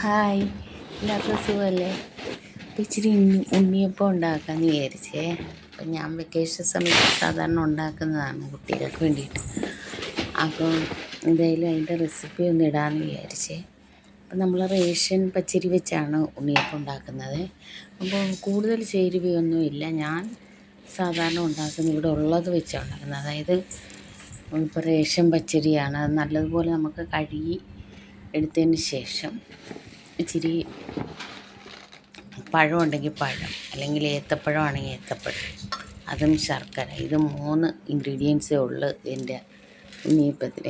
Hi. എല്ലാവർക്കും സുഖമല്ലേ? അപ്പം ഇച്ചിരി ഉണ്ണി ഉണ്ണിയപ്പം ഉണ്ടാക്കാമെന്ന് വിചാരിച്ചേ. അപ്പം ഞാൻ വെക്കേഷൻ സമയത്ത് സാധാരണ ഉണ്ടാക്കുന്നതാണ് കുട്ടികൾക്ക് വേണ്ടിയിട്ട്. അപ്പം എന്തായാലും അതിന്റെ റെസിപ്പി ഒന്ന് ഇടാമെന്ന് വിചാരിച്ചേ. അപ്പം നമ്മൾ റേഷൻ പച്ചരി വെച്ചാണ് ഉണ്ണിയപ്പം ഉണ്ടാക്കുന്നത്. അപ്പോൾ കൂടുതൽ ചേരുവയൊന്നുമില്ല ഞാൻ സാധാരണ ഉണ്ടാക്കുന്ന ഇവിടെ ഉള്ളത് വെച്ചാണ് ഉണ്ടാക്കുന്നത്. അതായത് ഇപ്പോൾ റേഷൻ പച്ചരിയാണ്. അത് നല്ലതുപോലെ നമുക്ക് കഴുകി എടുത്തതിന് ശേഷം ഇച്ചിരി പഴം ഉണ്ടെങ്കിൽ പഴം അല്ലെങ്കിൽ ഏത്തപ്പഴം ആണെങ്കിൽ ഏത്തപ്പഴം അതും ശർക്കര. ഇത് മൂന്ന് ഇൻഗ്രീഡിയൻസേ ഉള്ളൂ ഇതിന്റെ ഉണ്ണിയപ്പത്തിൽ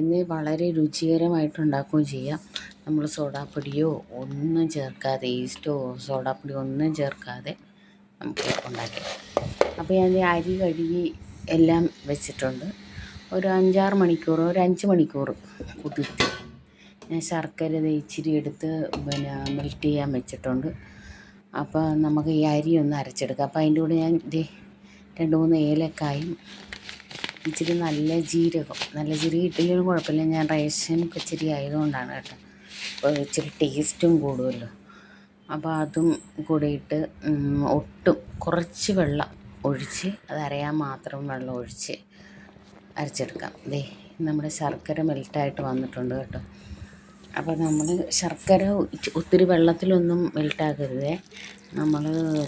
ഇന്ന് വളരെ രുചികരമായിട്ട് ഉണ്ടാക്കുകയും ചെയ്യാം. നമ്മൾ സോഡാപ്പൊടിയോ ഒന്നും ചേർക്കാതെ ഈസ്റ്റോ സോഡാപ്പൊടിയോ ഒന്നും ചേർക്കാതെ നമുക്ക് ഉണ്ടാക്കി. അപ്പോൾ ഞാൻ അരി കഴുകി എല്ലാം വെച്ചിട്ടുണ്ട്. ഒരു അഞ്ചാറ് മണിക്കൂർ ഒരു അഞ്ച് മണിക്കൂർ കുതിർത്തി ഞാൻ ശർക്കര ഇച്ചിരി എടുത്ത് പിന്നെ മെൽറ്റ് ചെയ്യാൻ വെച്ചിട്ടുണ്ട്. അപ്പോൾ നമുക്ക് ഈ അരി ഒന്ന് അരച്ചെടുക്കാം. അപ്പോൾ അതിന്റെ കൂടെ ഞാൻ ദേ രണ്ട് മൂന്ന് ഏലക്കായും ഇച്ചിരി നല്ല ജീരകം നല്ല ജീരകം ഇട്ടില്ലെങ്കിലും കുഴപ്പമില്ല. ഞാൻ റേഷൻ പച്ചരി ആയതുകൊണ്ടാണ് കേട്ടോ. അപ്പോൾ ഇച്ചിരി ടേസ്റ്റും കൂടുമല്ലോ. അപ്പോൾ അതും കൂടെ ഇട്ട് ഒട്ടും കുറച്ച് വെള്ളം ഒഴിച്ച് അത് അരയാൻ മാത്രം വെള്ളം ഒഴിച്ച് അരച്ചെടുക്കാം. ദേ നമ്മുടെ ശർക്കര മെൽറ്റായിട്ട് വന്നിട്ടുണ്ട് കേട്ടോ. അപ്പോൾ നമ്മൾ ശർക്കര ഒത്തിരി വെള്ളത്തിലൊന്നും മെൽട്ടാക്കരുതേ നമ്മൾ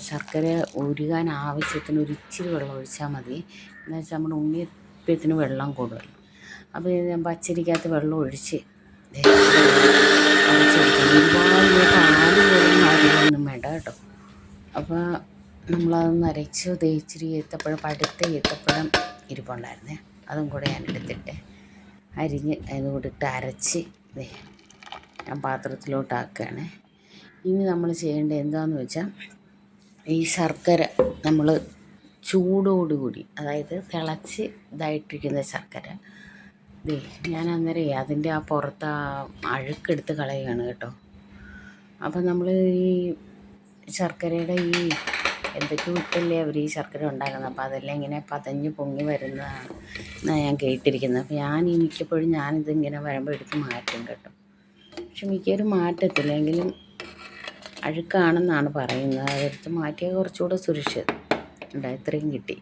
ശർക്കര ഉരുകാൻ ആവശ്യത്തിന് ഒരു ഇച്ചിരി വെള്ളം ഒഴിച്ചാൽ മതി. എന്ന് വെച്ചാൽ നമ്മുടെ ഉണ്ണിയപ്പത്തിന് വെള്ളം കൂടുതൽ. അപ്പോൾ ഞാൻ പച്ചരിക്കകത്ത് വെള്ളം ഒഴിച്ച് ഒന്നും വേണ്ട കേട്ടോ. അപ്പോൾ നമ്മളതൊന്ന് അരച്ച് തേച്ചിരി ഏത്തപ്പഴം പടുത്ത ഏത്തപ്പഴം ഇരിപ്പുണ്ടായിരുന്നേ. അതും കൂടെ ഞാൻ എടുത്തിട്ട് അരിഞ്ഞ് അതിന് കൂടെ അരച്ച് ഞാൻ പാത്രത്തിലോട്ട് ആക്കുകയാണ് ഇനി നമ്മൾ ചെയ്യേണ്ടത് എന്താണെന്ന് വെച്ചാൽ ഈ ശർക്കര നമ്മൾ ചൂടോടുകൂടി അതായത് തിളച്ച് ഇതായിട്ടിരിക്കുന്ന ശർക്കര. ദേ ഞാൻ അന്നേരം അതിന്റെ ആ പുറത്ത് ആ അഴുക്കെടുത്ത് കളയുകയാണ് കേട്ടോ. അപ്പം നമ്മൾ ഈ ശർക്കരയുടെ ഈ എന്തൊക്കെ വിട്ടല്ലേ അവർ ഈ ശർക്കര ഉണ്ടാക്കുന്നത്? അപ്പോൾ അതെല്ലാം ഇങ്ങനെ പതഞ്ഞ് പൊങ്ങി വരുന്നതാണ് എന്നാണ് ഞാൻ കേട്ടിരിക്കുന്നത്. അപ്പോൾ ഞാൻ ഈ മിക്കപ്പോഴും ഞാനിതിങ്ങനെ വരുമ്പോൾ എടുത്ത് മാറ്റും കേട്ടോ. പക്ഷെ മിക്കവരും മാറ്റത്തില്ല. എങ്കിലും അഴുക്കാണെന്നാണ് പറയുന്നത്. അതെടുത്ത് മാറ്റിയാൽ കുറച്ചുകൂടെ സുരക്ഷിതം ഉണ്ടാ. ഇത്രയും കിട്ടി.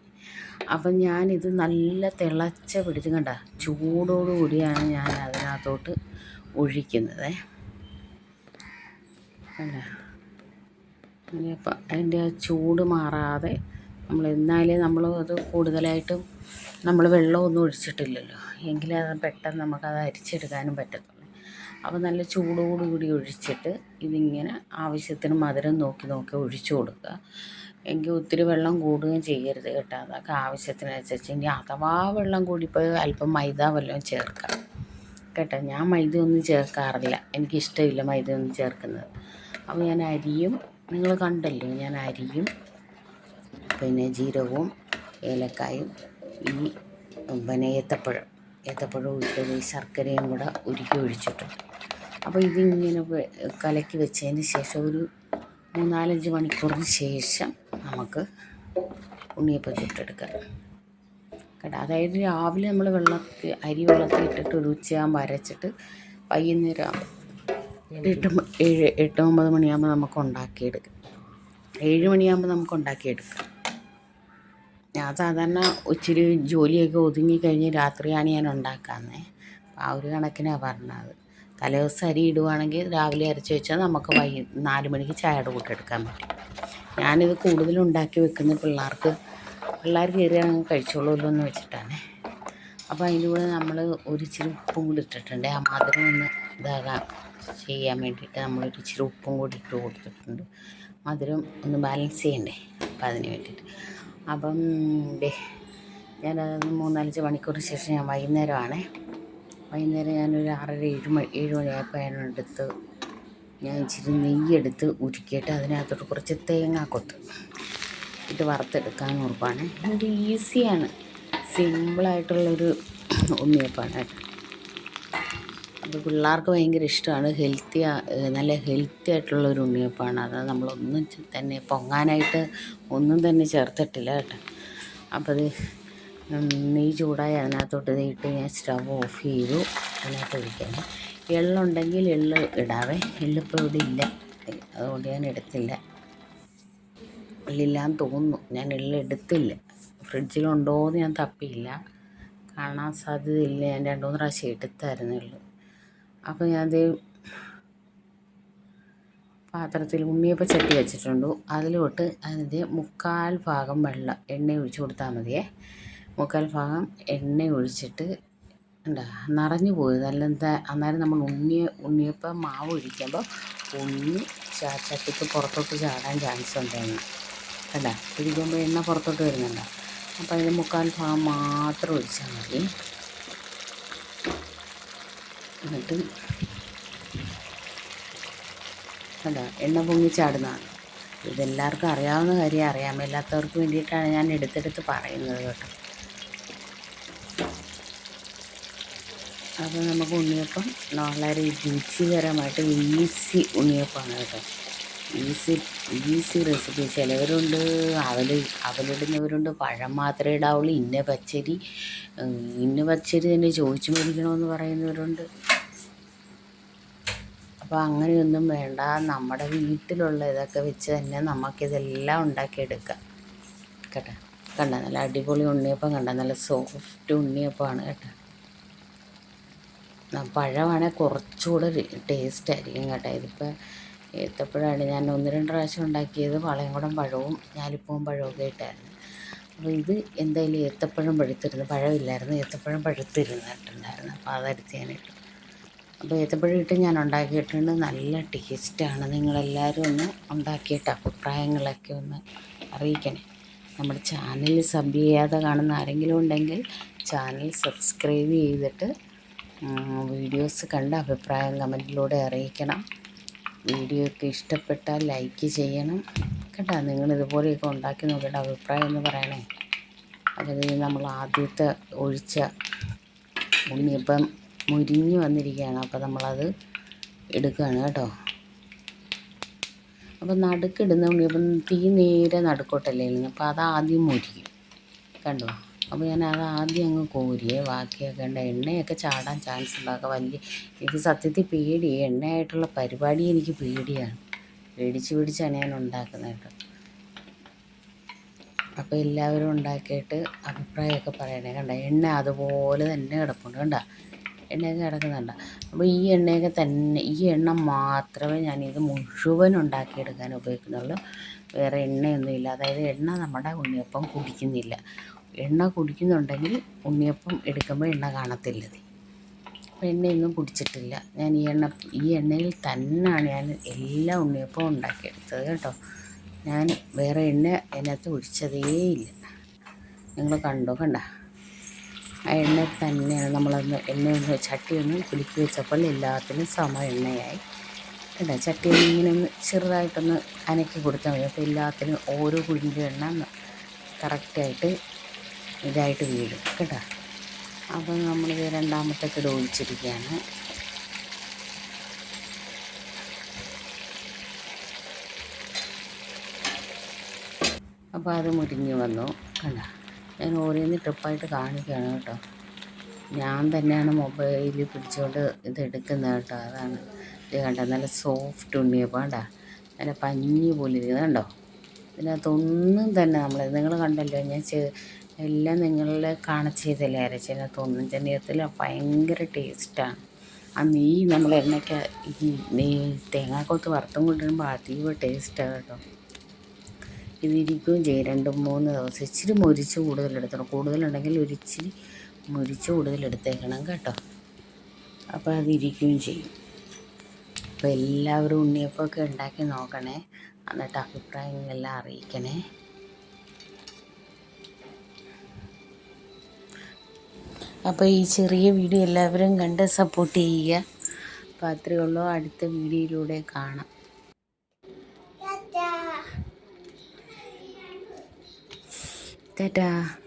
അപ്പം ഞാനിത് നല്ല തിളച്ച പിടിച്ച് കണ്ട ചൂടോടു കൂടിയാണ് ഞാൻ അതിനകത്തോട്ട് ഒഴിക്കുന്നത്. കണ്ട? അപ്പം അതിന്റെ ആ ചൂട് മാറാതെ നമ്മൾ എന്നാലേ നമ്മൾ അത് കൂടുതലായിട്ടും നമ്മൾ വെള്ളമൊന്നും ഒഴിച്ചിട്ടില്ലല്ലോ. എങ്കിലേ അത് പെട്ടെന്ന് നമുക്കത് അരിച്ചെടുക്കാനും പറ്റത്തുള്ളൂ. അപ്പോൾ നല്ല ചൂടോടുകൂടി ഒഴിച്ചിട്ട് ഇതിങ്ങനെ ആവശ്യത്തിന് മധുരം നോക്കി നോക്കി ഒഴിച്ചു കൊടുക്കുക. എങ്കിൽ ഒത്തിരി വെള്ളം കൂടുകയും ചെയ്യരുത് കേട്ടോ. അതൊക്കെ ആവശ്യത്തിനനുസരിച്ച്. ഇനി അഥവാ വെള്ളം കൂടിപ്പോയി അല്പം മൈദ വല്ലതും ചേർക്കാം കേട്ടോ ഞാൻ മൈദ ഒന്നും ചേർക്കാറില്ല. എനിക്കിഷ്ടമില്ല മൈദ ഒന്നും ചേർക്കുന്നത്. അപ്പോൾ ഞാൻ അരിയും നിങ്ങൾ കണ്ടല്ലോ ഞാൻ അരിയും പിന്നെ ജീരകവും ഏലക്കായും ഈ പിന്നെ ഏത്തപ്പഴം ഏത്തപ്പഴവും ഇട്ടത് ഈ ശർക്കരയും കൂടെ ഉരുക്കി ഒഴിച്ചിട്ടു. അപ്പോൾ ഇതിങ്ങനെ കലക്കി വെച്ചതിന് ശേഷം ഒരു മൂന്നാലഞ്ച് മണിക്കൂറിന് ശേഷം നമുക്ക് ഉണ്ണിയപ്പം ചുട്ടെടുക്കാം. കേട്ടോ? അതായത് രാവിലെ നമ്മൾ വെള്ളത്തിൽ അരി വെള്ളത്തിൽ ഇട്ടിട്ട് ഒരു ഉച്ചയാകുമ്പോൾ അരച്ചിട്ട് വൈകുന്നേരം എട്ട് ഏഴ് എട്ട് ഒമ്പത് മണിയാകുമ്പോൾ നമുക്ക് ഉണ്ടാക്കിയെടുക്കാം. ഏഴ് മണിയാകുമ്പോൾ നമുക്ക് ഉണ്ടാക്കിയെടുക്കാം. ഞാൻ സാധാരണ ഇച്ചിരി ജോലിയൊക്കെ ഒതുങ്ങി കഴിഞ്ഞ് രാത്രിയാണ് ഞാൻ ഉണ്ടാക്കാമെന്നേ ആ ഒരു കണക്കിനാണ് പറഞ്ഞത്. തലേദിവസം അരി ഇടുവാണെങ്കിൽ രാവിലെ അരച്ച് വെച്ചാൽ നമുക്ക് വൈ നാല് മണിക്ക് ചായയുടെ കൂട്ടെടുക്കാൻ പറ്റും. ഞാനിത് കൂടുതലും ഉണ്ടാക്കി വെക്കുന്ന പിള്ളേർക്ക് പിള്ളേർ കയറി അങ്ങ് കഴിച്ചോളൂല്ലോ എന്ന് വെച്ചിട്ടാണ്. അപ്പോൾ അതിന്റെ കൂടെ നമ്മൾ ഒരു ഇച്ചിരി ഉപ്പും കൂടി ഇട്ടിട്ടുണ്ട്. ആ മധുരം ഒന്ന് ഇതാകാൻ ചെയ്യാൻ വേണ്ടിയിട്ട് നമ്മൾ ഇച്ചിരി ഉപ്പും കൂടി ഇട്ട് കൊടുത്തിട്ടുണ്ട്. മധുരം ഒന്ന് ബാലൻസ് ചെയ്യണ്ടേ? അപ്പം അതിന് വേണ്ടിയിട്ട്. അപ്പം ഞാനത് മൂന്നാലഞ്ച് മണിക്കൂർ ശേഷം ഞാൻ വൈകുന്നേരമാണേ. വൈകുന്നേരം ഞാനൊരു ആറര ഏഴ് മണി ഏഴ് മണിയായപ്പോൾ എടുത്ത് ഞാൻ ഇച്ചിരി നെയ്യെടുത്ത് ഉരുക്കിയിട്ട് അതിനകത്തോട്ട് കുറച്ച് തേങ്ങ തേങ്ങാക്കൊത്ത് ഇത് വറുത്തെടുക്കാൻ ഉറപ്പാണ്. ഇത് ഈസിയാണ്. സിമ്പിളായിട്ടുള്ളൊരു ഉണ്ണിയപ്പാണ് കേട്ടോ. അത് പിള്ളേർക്ക് ഭയങ്കര ഇഷ്ടമാണ്. ഹെൽത്തി നല്ല ഹെൽത്തി ആയിട്ടുള്ള ഒരു ഉണ്ണിയപ്പമാണ്. അത് നമ്മളൊന്നും തന്നെ പൊങ്ങാനായിട്ട് ഒന്നും തന്നെ ചേർത്തിട്ടില്ല കേട്ടോ. അപ്പോൾ അത് നെയ്യ് ചൂടായി അതിനകത്തോട്ട് ഇട്ട് ഞാൻ സ്റ്റവ് ഓഫ് ചെയ്തു. അതിനകത്ത് ഒഴിക്കാൻ എള്ളുണ്ടെങ്കിൽ എള്ള് ഇടാവേ. എള്ളിപ്പോൾ ഇവിടെ ഇല്ല. അതുകൊണ്ട് ഞാൻ എടുത്തില്ല. എള്ളില്ലാന്ന് തോന്നുന്നു. ഞാൻ എള്ള് എടുത്തില്ല. ഫ്രിഡ്ജിലുണ്ടോ എന്ന് ഞാൻ തപ്പിയില്ല. കാണാൻ സാധ്യതയില്ല. ഞാൻ രണ്ട് മൂന്ന് പ്രാവശ്യം എടുത്തായിരുന്നു എള്ള് അപ്പോൾ ഞാൻ പാത്രത്തിൽ ഉണ്ണിയപ്പം ചട്ടി വെച്ചിട്ടുണ്ട്. അതിലോട്ട് അതിന്റെ മുക്കാൽ ഭാഗം വെള്ളം എണ്ണ ഒഴിച്ച് കൊടുത്താൽ മതിയേ. മുക്കാൽ ഭാഗം എണ്ണ ഒഴിച്ചിട്ട് എന്താ നിറഞ്ഞു പോയി. നല്ല എന്താ അന്നേരം നമ്മൾ ഉണ്ണിയ ഉണ്ണിയപ്പം മാവ് ഒഴിക്കുമ്പോൾ ഉണ്ണി ചട്ടിക്ക് പുറത്തോട്ട് ചാടാൻ ചാൻസ് ഉണ്ടായിരുന്നു കണ്ട? പിടിക്കുമ്പോൾ എണ്ണ പുറത്തോട്ട് വരുന്നുണ്ടോ? അപ്പോൾ അതിന് മുക്കാൽ ഭാഗം മാത്രം ഒഴിച്ചാൽ മതി. എന്നിട്ട് അതാ എണ്ണ പൊങ്ങി ചാടുന്നതാണ്. ഇതെല്ലാവർക്കും അറിയാവുന്ന കാര്യം അറിയാൻ മേലാത്തവർക്ക് വേണ്ടിയിട്ടാണ് ഞാൻ എടുത്തെടുത്ത് പറയുന്നത് കേട്ടോ. അപ്പോൾ നമുക്ക് ഉണ്ണിയപ്പം വളരെ രുചികരമായിട്ട് ഈസി ഉണ്ണിയപ്പമാണ് കേട്ടോ. Easy easy recipe. ചിലവരുണ്ട് അവൽ അവലിടുന്നവരുണ്ട്. പഴം മാത്രമേ ഇടാവുള്ളൂ. ഇന്ന പച്ചരി ഇന്ന പച്ചരി തന്നെ ചോദിച്ചു മേടിക്കണമെന്ന് പറയുന്നവരുണ്ട്. അപ്പോൾ അങ്ങനെയൊന്നും വേണ്ട. നമ്മുടെ വീട്ടിലുള്ള ഇതൊക്കെ വെച്ച് തന്നെ നമുക്കിതെല്ലാം ഉണ്ടാക്കിയെടുക്കാം. കേട്ടോ? കണ്ട? നല്ല അടിപൊളി ഉണ്ണിയപ്പം കണ്ട? നല്ല സോഫ്റ്റ് ഉണ്ണിയപ്പമാണ് കേട്ടോ. പഴമാണെങ്കിൽ കുറച്ചുകൂടെ ടേസ്റ്റ് ആയിരിക്കും കേട്ടോ. ഇതിപ്പോൾ ഏത്തപ്പഴമാണ് ഞാൻ ഒന്ന് രണ്ട് പ്രാവശ്യം ഉണ്ടാക്കിയത്. വളയംകുടം പഴവും ഞാലിപ്പൂവും പഴമൊക്കെ ഇട്ടായിരുന്നു. അപ്പോൾ ഇത് എന്തായാലും ഏത്തപ്പഴം പഴുത്തിരുന്നു. പഴമില്ലായിരുന്നു. ഏത്തപ്പഴം പഴുത്തിരുന്നിട്ടുണ്ടായിരുന്നു. അപ്പോൾ അതെടുത്ത് ഞാനിട്ടു അപ്പോൾ ഏത്തപ്പഴം ഇട്ട് ഞാൻ ഉണ്ടാക്കിയിട്ടുണ്ട് നല്ല ടേസ്റ്റാണ്. നിങ്ങളെല്ലാവരും ഒന്ന് ഉണ്ടാക്കിയിട്ട് അഭിപ്രായങ്ങളൊക്കെ ഒന്ന് അറിയിക്കണേ. നമ്മുടെ ചാനൽ സബ് ചെയ്യാതെ കാണുന്ന ആരെങ്കിലും ഉണ്ടെങ്കിൽ ചാനൽ സബ്സ്ക്രൈബ് ചെയ്തിട്ട് വീഡിയോസ് കണ്ട് അഭിപ്രായം കമന്റിലൂടെ അറിയിക്കണം. വീഡിയോ ഒക്കെ ഇഷ്ടപ്പെട്ടാൽ ലൈക്ക് ചെയ്യണം. കേട്ടോ നിങ്ങൾ ഇതുപോലെയൊക്കെ ഉണ്ടാക്കി നോക്കിയിട്ട് അഭിപ്രായം എന്ന് പറയണേ. അതായത് നമ്മൾ ആദ്യത്തെ ഒഴിച്ച ഉണ്ണിയപ്പം മുരിഞ്ഞ് വന്നിരിക്കുകയാണ്. അപ്പോൾ നമ്മളത് എടുക്കുകയാണ് കേട്ടോ. അപ്പോൾ നടുക്കിടുന്ന ഉണ്ണിയപ്പം തീ നേരെ നടുക്കോട്ടല്ലേ ഇരുന്നത് അപ്പോൾ അത് ആദ്യം മുരിക്കും കണ്ടോ? അപ്പോൾ ഞാൻ അത് ആദ്യം അങ്ങ് കോരിയേ ബാക്കിയൊക്കെ ഉണ്ട്. എണ്ണയൊക്കെ ചാടാൻ ചാൻസ് ഉണ്ടാക്കുക വലിയ എനിക്ക് സത്യത്തിൽ പേടി. എണ്ണയായിട്ടുള്ള പരിപാടി എനിക്ക് പേടിയാണ്. പേടിച്ച് പേടിച്ചാണ് ഞാൻ ഉണ്ടാക്കുന്നത്. കേട്ടോ അപ്പോൾ എല്ലാവരും ഉണ്ടാക്കിയിട്ട് അഭിപ്രായമൊക്കെ പറയണേ. കണ്ട? എണ്ണ അതുപോലെ തന്നെ കിടപ്പുണ്ട്. കണ്ട? എണ്ണയൊക്കെ കിടക്കുന്നുണ്ട്. അപ്പോൾ ഈ എണ്ണയൊക്കെ തന്നെ ഈ എണ്ണ മാത്രമേ ഞാനിത് മുഴുവൻ ഉണ്ടാക്കിയെടുക്കാൻ ഉപയോഗിക്കുന്നുള്ളൂ. വേറെ എണ്ണയൊന്നുമില്ല അതായത് എണ്ണ നമ്മുടെ ഉണ്ണിയപ്പം കുടിക്കുന്നില്ല. എണ്ണ കുടിക്കുന്നുണ്ടെങ്കിൽ ഉണ്ണിയപ്പം എടുക്കുമ്പോൾ എണ്ണ കാണത്തില്ല. എണ്ണയൊന്നും കുടിച്ചിട്ടില്ല. ഞാൻ ഈ എണ്ണ ഈ എണ്ണയിൽ തന്നെയാണ് ഞാൻ എല്ലാ ഉണ്ണിയപ്പവും ഉണ്ടാക്കിയെടുത്തത് കേട്ടോ. ഞാൻ വേറെ എണ്ണ അതിനകത്ത് ഒഴിച്ചതേയില്ല. നിങ്ങൾ കണ്ടോ? കണ്ട? ആ എണ്ണ തന്നെയാണ് നമ്മളൊന്ന് എണ്ണയൊന്ന് ചട്ടിയൊന്ന് കുലുക്കി വെച്ചപ്പോൾ എല്ലാത്തിനും സമ എണ്ണയായി. കേട്ടോ ചട്ടി ഇങ്ങനെ ഒന്ന് ചെറുതായിട്ടൊന്ന് അനക്കി കൊടുത്താൽ മതി. അപ്പോൾ എല്ലാത്തിനും ഓരോ കുഴിന്റെ എണ്ണ കറക്റ്റായിട്ട് ഇതായിട്ട് വീഴും. കേട്ടോ. അപ്പോൾ നമ്മളിത് രണ്ടാമത്തെ കിട ഒഴിച്ചിരിക്കുകയാണ് അപ്പോൾ അത് മുരിഞ്ഞ് വന്നു. കണ്ട ഞാൻ ഓരോന്ന് ട്രിപ്പായിട്ട് കാണിക്കുകയാണ് കേട്ടോ. ഞാൻ തന്നെയാണ് മൊബൈലിൽ പിടിച്ചുകൊണ്ട് ഇതെടുക്കുന്നത് കേട്ടോ. അതാണ്. ഇത് കണ്ട? നല്ല സോഫ്റ്റ് ഉണ്ണിയപ്പം കണ്ട നല്ല പഞ്ഞി പോലെ ഇരിക്കുന്നത് കണ്ടോ? ഇതിനകത്തൊന്നും തന്നെ നമ്മൾ നിങ്ങൾ കണ്ടല്ലോ ഞാൻ എല്ലാം നിങ്ങളെ കാണിച്ച് ചെയ്തല്ലേ അരച്ചതിനകത്തൊന്നും ചെറിയത്തിൽ ഭയങ്കര ടേസ്റ്റാണ് ആ. നെയ്യ് നമ്മൾ എണ്ണയ്ക്ക് ഈ നെയ്യ് തേങ്ങാക്കൊത്ത് വറുത്തും കൊണ്ടിരുമ്പോൾ അതീവ ടേസ്റ്റാണ് കേട്ടോ. ഇതിരിക്കുകയും ചെയ്യും. രണ്ടും മൂന്ന് ദിവസം ഇച്ചിരി മുരിച്ച് കൂടുതലെടുത്തണം കൂടുതലുണ്ടെങ്കിൽ ഒരു ഇച്ചിരി മൊരിച്ച് കൂടുതലെടുത്തേക്കണം കേട്ടോ. അപ്പോൾ അതിരിക്കുകയും ചെയ്യും. അപ്പോൾ എല്ലാവരും ഉണ്ണിയപ്പമൊക്കെ ഉണ്ടാക്കി നോക്കണേ. എന്നിട്ട് അഭിപ്രായങ്ങളെല്ലാം അറിയിക്കണേ. അപ്പോൾ ഈ ചെറിയ വീഡിയോ എല്ലാവരും കണ്ട് സപ്പോർട്ട് ചെയ്യുക. അപ്പോൾ അത്രയേ ഉള്ളൂ. അടുത്ത വീഡിയോയിലൂടെ കാണാം. Dadah.